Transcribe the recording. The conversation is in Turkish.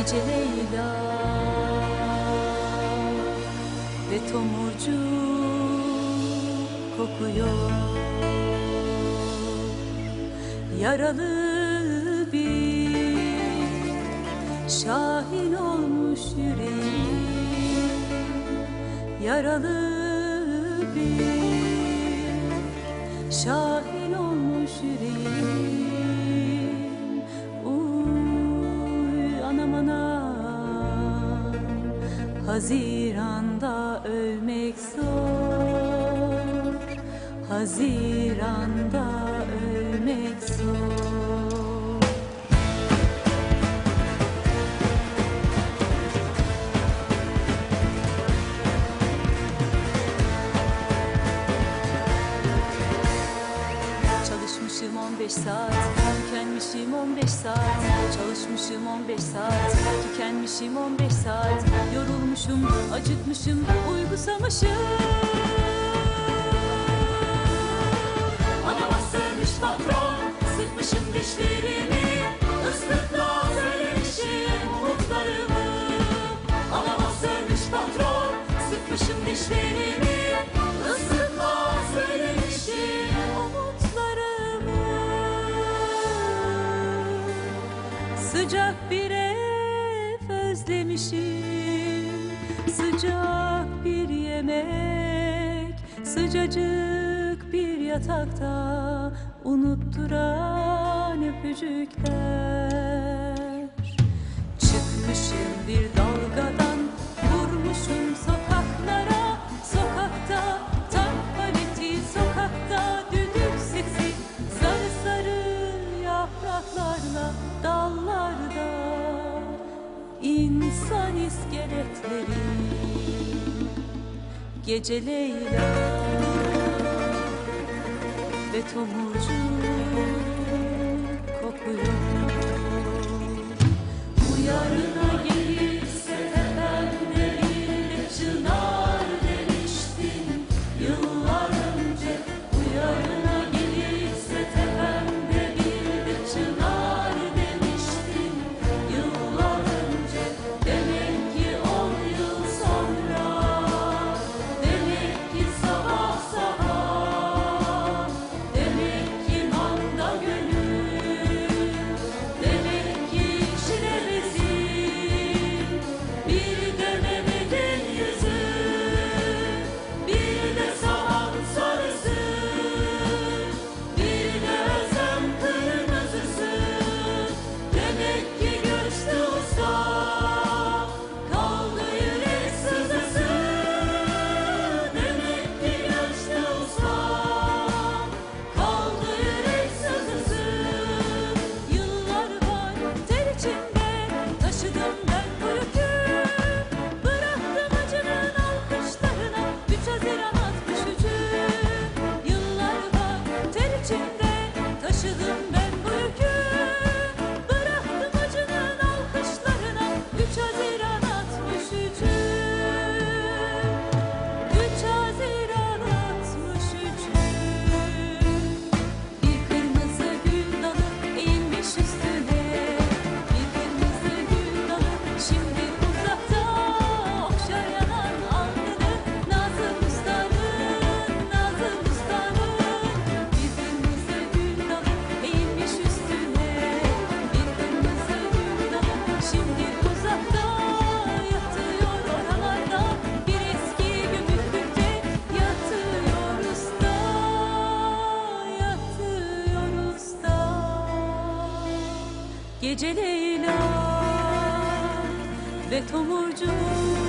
gece Leyla ve tomurcu kokuyor. Yaralı bir şahin olmuş yüreğim. Yaralı bir şahin olmuş yüreğim. Haziranda ölmek zor. Haziranda ölmek zor. saat. Tükenmişim 15 saat. Çalışmışım 15 saat. Tükenmişim 15 saat. Yorulmuşum, acıkmışım, uygusamışım. Sıcak bir ev özlemişim. Sıcak bir yemek Sıcacık bir yatakta Unutturan öpücükler. Çıkmışım bir dalgadan Vurmuşum sana insan iskeletleri Gece Leyla ve Tomurcuk Gece Leyla ve tomurcuk.